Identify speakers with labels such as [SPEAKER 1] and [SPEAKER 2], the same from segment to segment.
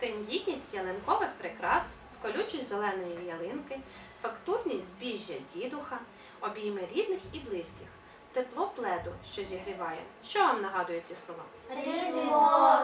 [SPEAKER 1] Тендітність ялинкових прикрас, колючість зеленої ялинки, фактурність збіжжя дідуха, обійми рідних і близьких, тепло пледу, що зігріває. Що вам нагадують ці слова?
[SPEAKER 2] Різдво.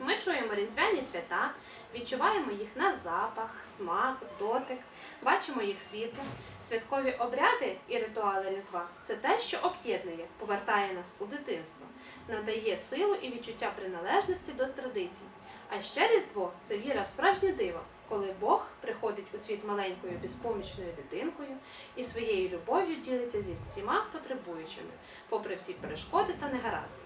[SPEAKER 1] Ми чуємо різдвяні свята, відчуваємо їх на запах, смак, дотик, бачимо їх світло. Святкові обряди і ритуали Різдва це те, що об'єднує, повертає нас у дитинство, надає силу і відчуття приналежності до традицій. А ще Різдво це віра в справжнє диво, коли Бог приходить у світ маленькою безпомічною дитинкою і своєю любов'ю ділиться зі всіма потребуючими, попри всі перешкоди та негаразди.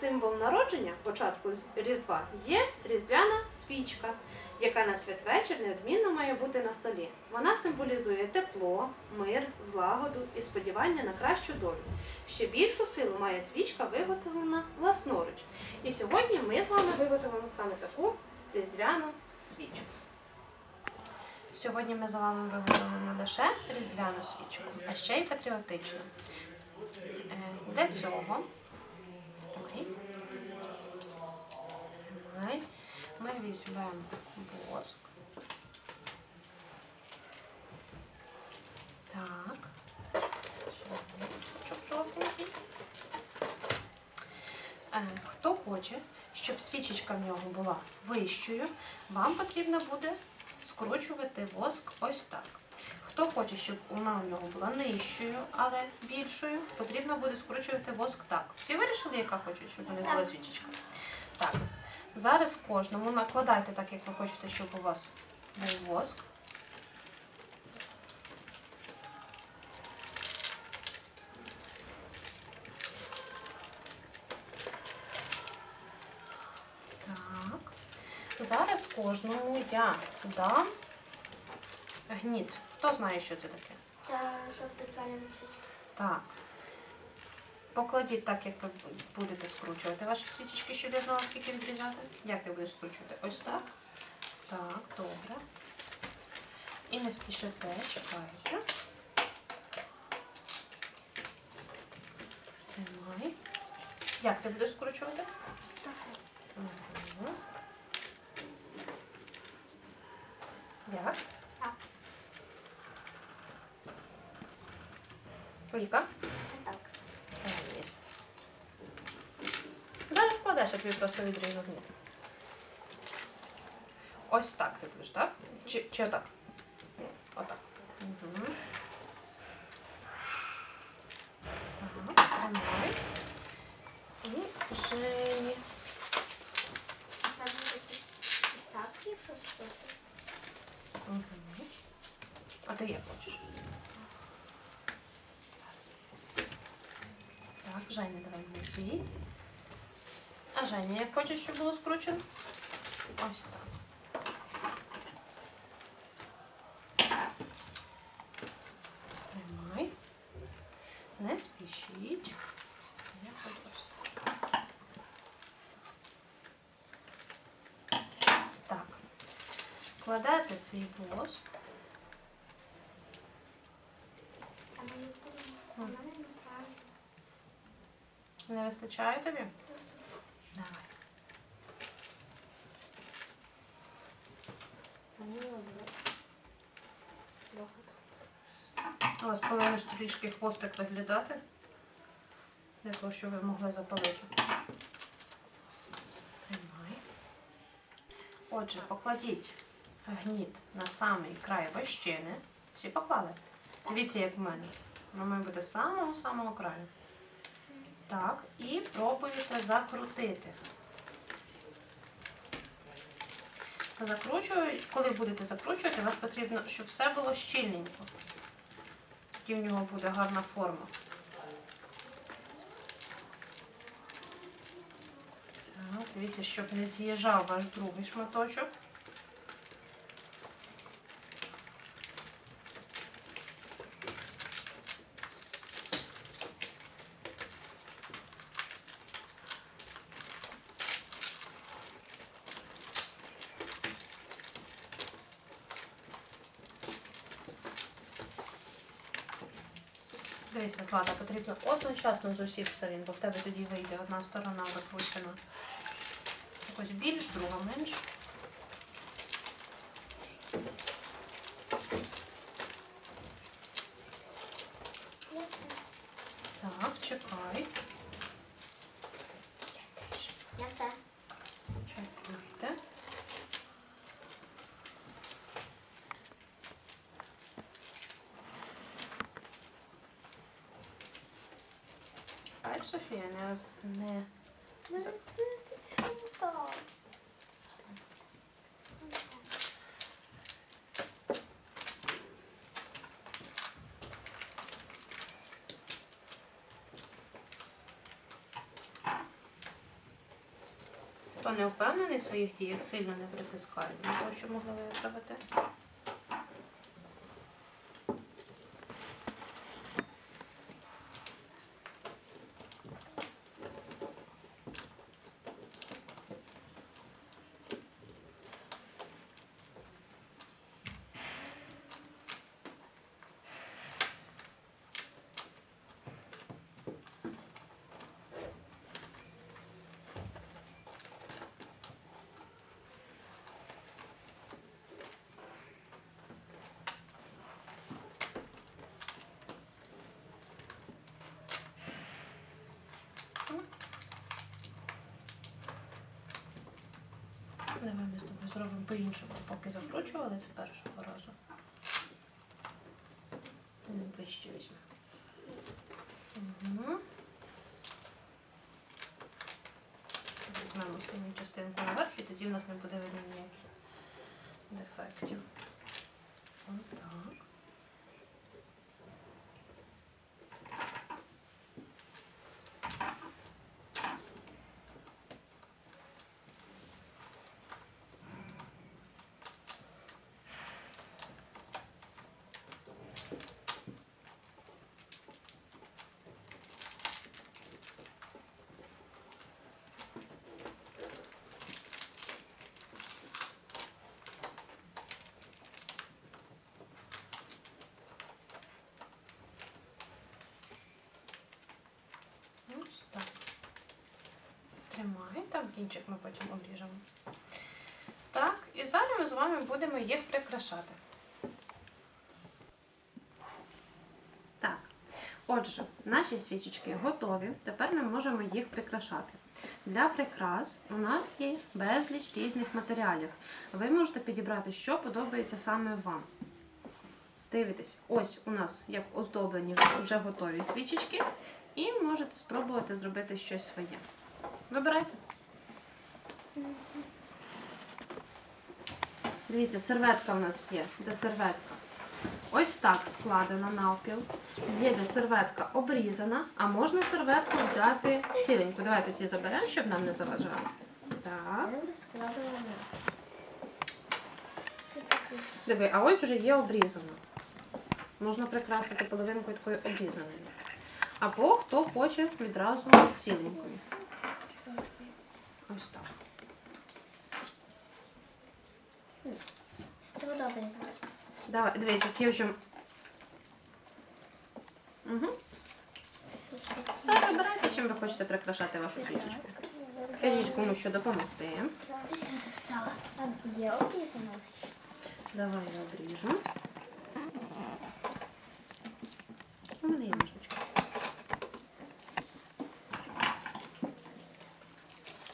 [SPEAKER 1] Символ народження початку Різдва є різдвяна свічка, яка на святвечір неодмінно має бути на столі. Вона символізує тепло, мир, злагоду і сподівання на кращу долю. Ще більшу силу має свічка, виготовлена власноруч. І сьогодні ми з вами виготовимо саме таку різдвяну свічку. Сьогодні ми з вами виготовимо не лише різдвяну свічку, а ще й патріотичну. Е, Для цього Ой. Ми візьмемо воск. Так. Жовтенький. Хто хоче, щоб свічечка в нього була вищою, вам потрібно буде скручувати воск ось так. Хто хоче, щоб вона у нього була нижчою, але більшою, потрібно буде скручувати воск так. Всі вирішили, яка хочуть, щоб у них була свічечка? Так. Зараз кожному накладайте так, як ви хочете, щоб у вас був воск. Так. Зараз кожному я дам гніт. Хто знає, що це таке?
[SPEAKER 2] Це щоб підпалена свічка.
[SPEAKER 1] Так. Покладіть так, як ви будете скручувати ваші свічечки, щоб я знала, скільки відрізати. Як ти будеш скручувати? Ось так. Так, добре. І не спішите, чекайте. Тримай. Як ти будеш скручувати?
[SPEAKER 2] Так.
[SPEAKER 1] Угу. Як?
[SPEAKER 2] Так.
[SPEAKER 1] Віка?
[SPEAKER 2] Ось так.
[SPEAKER 1] Є. Зараз складеш, я тобі просто відріжу гніт. Ось так ти будеш, так? Чи, чи отак? Отак. Угу. Так. І Жені.
[SPEAKER 2] Якщо скручу.
[SPEAKER 1] Угу. А ти як хочеш? Так, Женя, давай мені свій. А Женя, як хочеш, щоб було скручено? Ось так. Тримай. Не спішіть. Я ось так. Так. Кладете свій воск. Не вистачає тобі? Давай.
[SPEAKER 2] Мені буде.
[SPEAKER 1] У вас повинен трішки хвостик виглядати. Для того, щоб ви могли запалити. Отже, покладіть гніт на самий край вощини. Всі поклали. Дивіться, як в мене. Воно має бути з самого-самого краю. Так, і пробуєте закрутити. Закручую, коли будете закручувати, вам потрібно, щоб все було щільненько. Тоді в нього буде гарна форма. Дивіться, щоб не з'їжджав ваш другий шматочок. Дивися, Злата, потрібно одночасно з усіх сторін, бо в тебе тоді вийде одна сторона закручена. Якось більш, друга менш. Так, чекай. Бач, Софія, не, не
[SPEAKER 2] Ну, Що?
[SPEAKER 1] Хто не впевнений в своїх діях, сильно не притискає того, щоб могли виправити. Давай ми з тобою зробимо по-іншому, поки закручували від першого разу. Вище візьмемо. Угу. Візьмемо синю частинку наверх і тоді в нас не буде видно ніяких дефектів. Отак. Ось так. Тримай, там кінчик ми потім обріжемо. Так, і зараз ми з вами будемо їх прикрашати. Так, отже, наші свічечки готові. Тепер ми можемо їх прикрашати. Для прикрас у нас є безліч різних матеріалів. Ви можете підібрати, що подобається саме вам. Дивитесь, ось у нас як оздоблені вже готові свічечки. І можете спробувати зробити щось своє. Вибирайте. Дивіться, серветка в нас є. Де серветка? Ось так складена навпіл. Є де серветка обрізана, а можна серветку взяти ціленьку. Давайте ці заберемо, щоб нам не заважали. Так. Диви, а ось вже є обрізана. Можна прикрасити половинкою такою обрізаною. Або хто хоче відразу ціленькою. Ось так.
[SPEAKER 2] Це добре зараз.
[SPEAKER 1] Давай, дивіться, які вже. Угу. Все, вибирайте, чим ви хочете прикрашати вашу свічечку. Кажіть кому що допомогти.
[SPEAKER 2] Ти що достала? Там є обрізано.
[SPEAKER 1] Давай я обріжу. Ну, не є ножнички.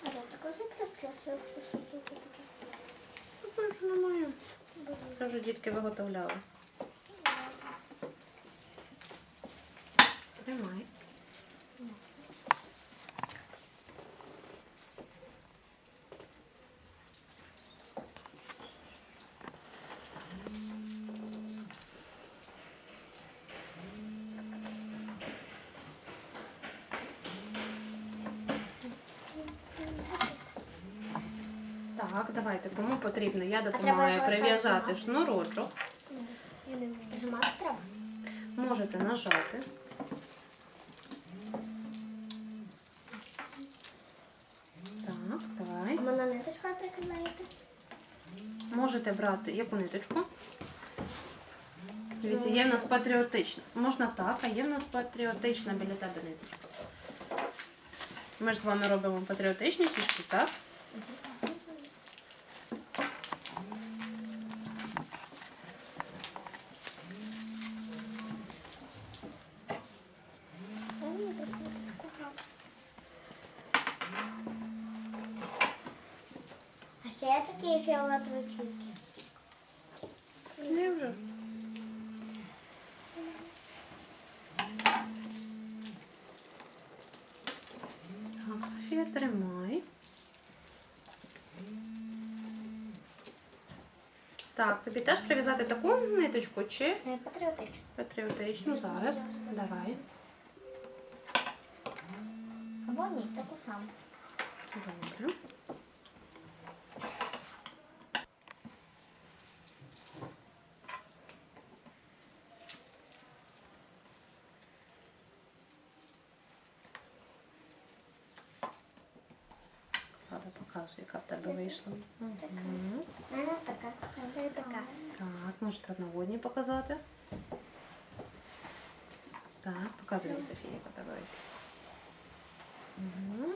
[SPEAKER 2] А я скажи прикрасив, що тут таке.
[SPEAKER 1] Ну, що немає. Це вже дітки виготовляли. Тримай. Так, давайте, кому потрібно, я допомагаю прив'язати шнурочок.
[SPEAKER 2] Я не вмію. Змати треба?
[SPEAKER 1] Можете нажати. Так, давай.
[SPEAKER 2] А мене ниточкою приклеїти?
[SPEAKER 1] Можете брати яку ниточку? Дивіться, є в нас патріотична. Можна так, а є в нас патріотична біля тебе ниточка. Ми ж з вами робимо патріотичні свічки, так?
[SPEAKER 2] А ще є такі фіолетові квітки.
[SPEAKER 1] Не вже. Так, Софія, тримай. Так, тобі теж прив'язати таку ниточку чи
[SPEAKER 2] Не патріотично.
[SPEAKER 1] патріотичну зараз. Давай.
[SPEAKER 2] Або ні, таку саму.
[SPEAKER 1] Добре. Рада показує, яка в тебе вийшла. Мгм.
[SPEAKER 2] У мене така, а це така.
[SPEAKER 1] Так, можете одногодні показати. Так, показує Софія, тебе. Угу.